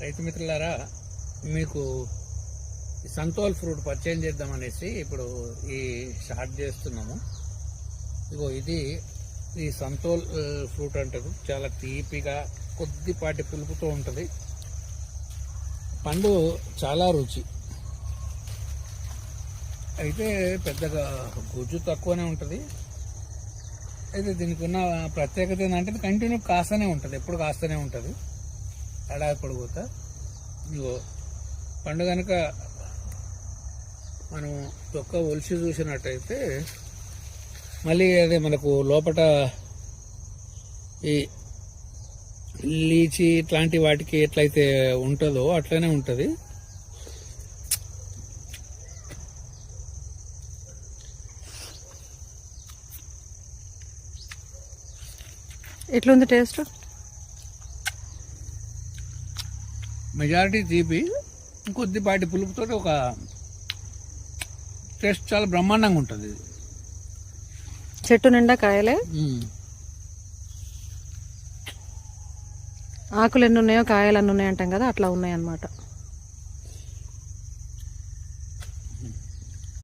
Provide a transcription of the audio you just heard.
రైతు మిత్రులారా మీకు ఈ సంతోల్ ఫ్రూట్ పరిచయం చేద్దామనేసి ఇప్పుడు ఈ షార్ట్ చేస్తున్నాము. ఇగో ఇది ఈ సంతోల్ ఫ్రూట్ అంటారు. చాలా తీపిగా కొద్దిపాటి పులుపుతో ఉంటుంది. పండు చాలా రుచి. అయితే పెద్దగా గుజ్జు తక్కువనే ఉంటుంది. అయితే దీనికి ఉన్న ప్రత్యేకత ఏంటంటే కంటిన్యూ కాస్తూనే ఉంటుంది. ఎప్పుడు కాస్తూనే ఉంటుంది. ఏడాది పొడిపోతా ఇగో పండు కనుక మనం తొక్క ఒలిసి చూసినట్టయితే మళ్ళీ అదే మనకు లోపట ఈ లీచి ఇట్లాంటి వాటికి ఎట్లయితే ఉంటుందో అట్లనే ఉంటుంది. ఎట్లుంది టేస్ట్? మెజారిటీ తీపి కొద్దిపాటి పులుపుతో ఒక టేస్ట్ చాలా బ్రహ్మాండంగా ఉంటుంది. ఇది చెట్టు నిండా కాయలే. ఆకులు ఎన్ని ఉన్నాయో కాయలు ఎన్ని ఉన్నాయో అంటాం కదా అట్లా ఉన్నాయి అన్నమాట